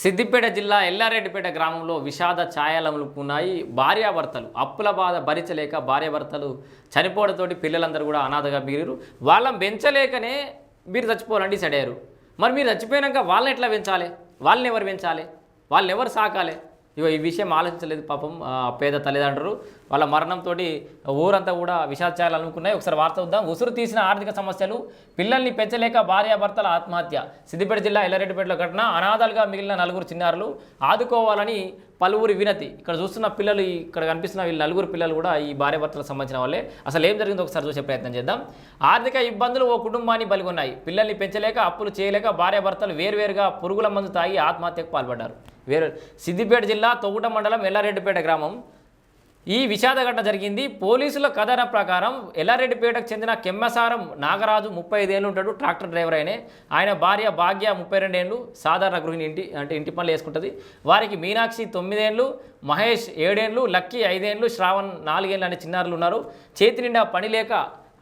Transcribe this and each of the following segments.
సిద్దిపేట జిల్లా ఎల్లారెడ్డిపేట గ్రామంలో విషాద ఛాయలములుకున్నాయి భార్యాభర్తలు అప్పుల బాధ భరించలేక భార్యాభర్తలు చనిపోవడంతోటి పిల్లలందరూ కూడా అనాథగా మిగిలిరు. వాళ్ళని పెంచలేకనే మీరు చచ్చిపోవాలని డిసైడ్ అయ్యారు మరి మీరు చచ్చిపోయినాక వాళ్ళని ఎట్లా పెంచాలి? వాళ్ళని ఎవరు పెంచాలి? వాళ్ళని ఎవరు సాకాలి? ఇగో ఈ విషయం ఆలోచించలేదు పాపం ఆ, పేద తల్లిదండ్రులు. వాళ్ళ మరణంతో ఊరంతా కూడా విషాద అనుకున్నాయి ఒకసారి వార్త వద్దాం ఉసురు తీసిన ఆర్థిక సమస్యలు పిల్లల్ని పెంచలేక భార్యాభర్తల ఆత్మహత్య. సిద్దిపేట జిల్లా ఎల్లారెడ్డిపేటలో ఘటన. అనాథాలుగా మిగిలిన నలుగురు చిన్నారులు ఆదుకోవాలని పలువురి వినతి. ఇక్కడ చూస్తున్న పిల్లలు ఇక్కడ కనిపిస్తున్న వీళ్ళు నలుగురు పిల్లలు కూడా ఈ భార్యాభర్తలకు సంబంధించిన వాళ్ళే. అసలు ఏం జరిగిందో ఒకసారి చూసే ప్రయత్నం చేద్దాం. ఆర్థిక ఇబ్బందులు ఓ కుటుంబాన్ని బలిగొన్నాయి. పిల్లల్ని పెంచలేక అప్పులు చేయలేక భార్యాభర్తలు వేరువేరుగా పురుగుల మందు తాగి ఆత్మహత్యకు పాల్పడ్డారు. వేరు సిద్దిపేట జిల్లా తొగుట మండలం ఎల్లారెడ్డిపేట గ్రామం. ఈ విషాద ఘటన జరిగింది. పోలీసుల కథన ప్రకారం ఎల్లారెడ్డిపేటకు చెందిన కెమ్మసారం నాగరాజు ముప్పై ఐదేళ్ళు ఉంటాడు ట్రాక్టర్ డ్రైవర్ అయినే ఆయన భార్య భాగ్య ముప్పై రెండేళ్ళు సాధారణ గృహిణి ఇంటి అంటే ఇంటి పనులు వేసుకుంటుంది వారికి మీనాక్షి తొమ్మిదేళ్ళు మహేష్ ఏడేళ్ళు లక్కీ ఐదేళ్ళు శ్రావణ్ నాలుగేళ్ళు అనే చిన్నారులు ఉన్నారు. చేతి నిండా పని లేక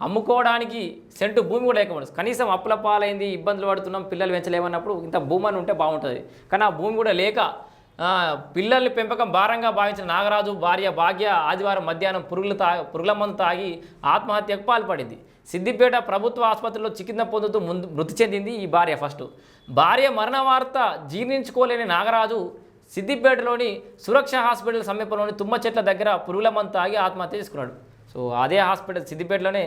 అమ్ముకోవడానికి సెంటు భూమి కూడా లేకపోవచ్చు కనీసం అప్పుల పాలైంది ఇబ్బందులు పడుతున్నాం పిల్లలు పెంచలేమన్నప్పుడు ఇంత భూమి అని ఉంటే బాగుంటుంది. కానీ ఆ భూమి కూడా లేక పిల్లల్ని పెంపకం భారంగా భావించిన నాగరాజు భార్య భాగ్య ఆదివారం మధ్యాహ్నం పురుగులు తా పురుగుల మందు తాగి ఆత్మహత్యకు పాల్పడింది. సిద్దిపేట ప్రభుత్వ ఆసుపత్రిలో చికిత్స పొందుతూ ముందు మృతి చెందింది ఈ భార్య ఫస్ట్. భార్య మరణ వార్త జీర్ణించుకోలేని నాగరాజు సిద్దిపేటలోని సురక్ష హాస్పిటల్ సమీపంలోని తుమ్మ చెట్ల దగ్గర పురుగుల మందు తాగి ఆత్మహత్య చేసుకున్నాడు. సో అదే హాస్పిటల్ సిద్దిపేటలోనే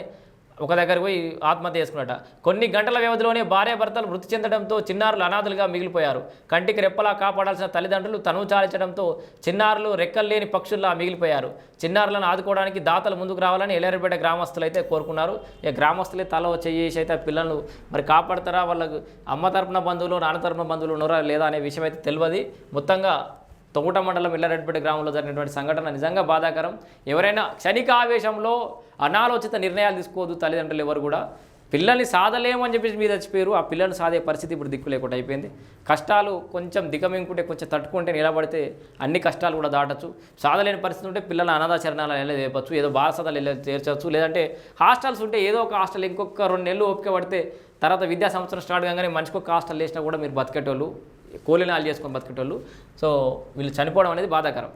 ఒక దగ్గర పోయి ఆత్మహత్య చేసుకున్నట. కొన్ని గంటల వ్యవధిలోనే భార్యాభర్తలు మృతి చెందడంతో చిన్నారులు అనాథులుగా మిగిలిపోయారు. కంటికి రెప్పలా కాపాడాల్సిన తల్లిదండ్రులు తనువు చాలించడంతో చిన్నారులు రెక్కలు లేని పక్షుల్లా మిగిలిపోయారు. చిన్నారులను ఆదుకోవడానికి దాతలు ముందుకు రావాలని ఎల్లారెడ్డిపేట గ్రామస్తులు అయితే కోరుకున్నారు. ఇక గ్రామస్తులే తల చేసి అయితే పిల్లలు పిల్లలను మరి కాపాడతారా? వాళ్ళకు అమ్మ తరపున బంధువులు నాన్న తరపున బంధువులు ఉన్నారా లేదా అనే విషయం అయితే తెలియదు. మొత్తంగా తోట మండలం ఎల్లారెడ్డిపేట గ్రామంలో జరిగినటువంటి సంఘటన నిజంగా బాధాకరం. ఎవరైనా క్షణిక ఆవేశంలో అనాలోచిత నిర్ణయాలు తీసుకోవద్దు తల్లిదండ్రులు ఎవరు కూడా. పిల్లల్ని సాధలేమని చెప్పేసి మీరు చచ్చిపోయారు. ఆ పిల్లల్ని సాధే పరిస్థితి ఇప్పుడు దిక్కు లేకుండా అయిపోయింది. కష్టాలు కొంచెం దిగమింకుంటే కొంచెం తట్టుకుంటే నిలబడితే అన్ని కష్టాలు కూడా దాటచ్చు. సాధలేని పరిస్థితి ఉంటే పిల్లల్ని అనాథాచరణాలు వెళ్ళి చేయవచ్చు ఏదో బాలసదాలు వెళ్ళి చేర్చవచ్చు లేదంటే హాస్టల్స్ ఉంటే ఏదో ఒక హాస్టల్ ఇంకొక రెండు నెలలు ఓపిక పడితే తర్వాత విద్యా సంవత్సరం స్టార్ట్ కాగానే మనిషికి ఒక హాస్టల్ వేసినా కూడా మీరు బతికేటోళ్ళు. కూలీనాలు చేసుకొని బతికేటోళ్ళు. సో వీళ్ళు చనిపోవడం అనేది బాధాకరం.